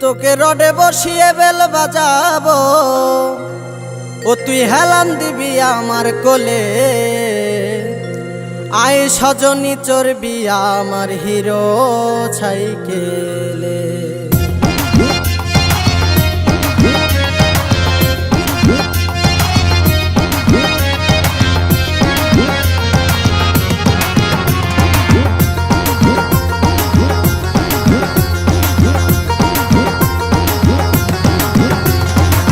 তোকে রডে বসিয়ে বেল বাজাবো। ও তুই হেলান দিবি আমার কোলে। আয় সজনী চর্বি আমার হিরো ছাইকেলে।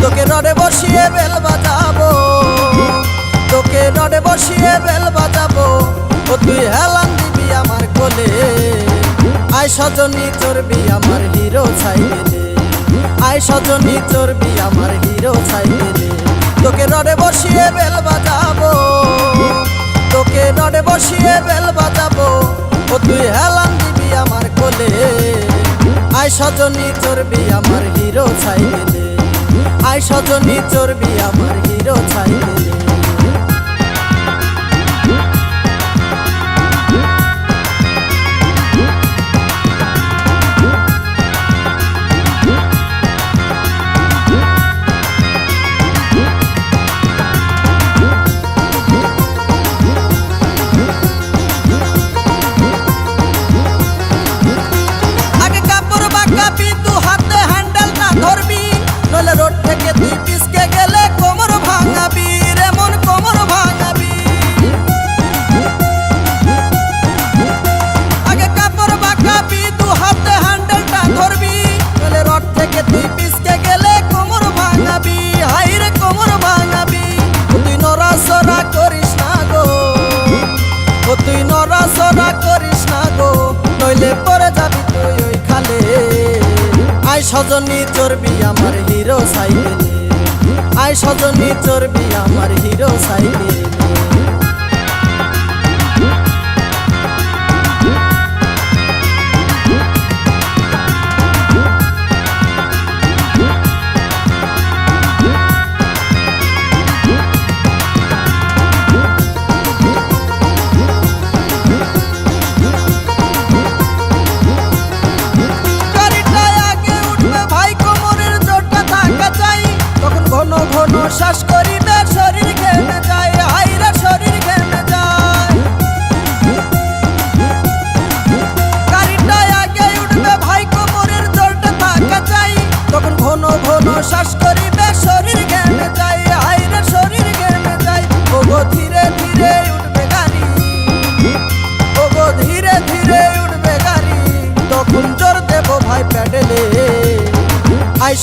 তোকে রডে বসিয়ে বেল বাজাবো। তোকে রডে বসিয়ে বেল বাজাবো। ও তুই হেলান দিবি আমার কোলে। আয় সজনী চর্বি আমার হিরো ছাইলে আয় সজনী চর্বি আমার হিরো ছাইলে তোকে রডে বসিয়ে বেল বাজাবো। তোকে রডে বসিয়ে বেল বাজাবো। ও তুই হেলান দিবি আমার কোলে। আয় সজনী চর্বি আমার হিরো ছাইলে আয় সজনী চর্বি আমার হিরো ছাইলে সজনী চর্বি আমার হিরো সাইকেলে। আয় সজনী চর্বি আমার হিরো সাইকেলে।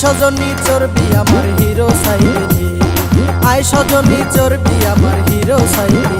সজনী চর্বি আমার হিরো সাইকেলে। আই সজনী চর্বি আমার হিরো সাইকেলে।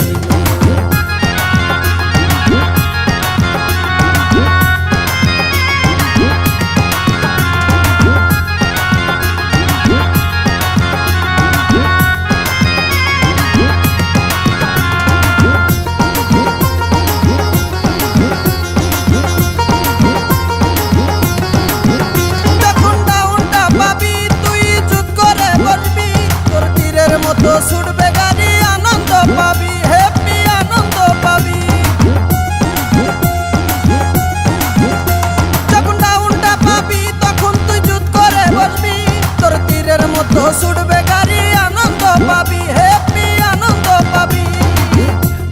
ছুটবে গাড়ি, আনন্দ পাবি হ্যাপি আনন্দ পাবি।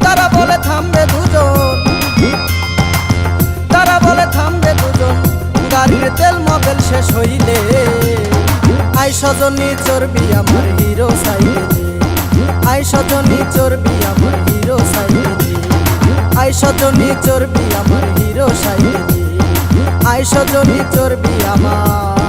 তারা বলে থামবে দুজন। তারা বলে থামবে দুজন। গাড়ির তেল মোবিল শেষ হইলে। আই সজনী, চর্বি আমার হিরো সাইকেলে আই সজনী, চর্বি আমার হিরো সাইকেলে আই সজনী, চর্বি আমার হিরো সাইকেলে আই সজনী, চর্বি আমার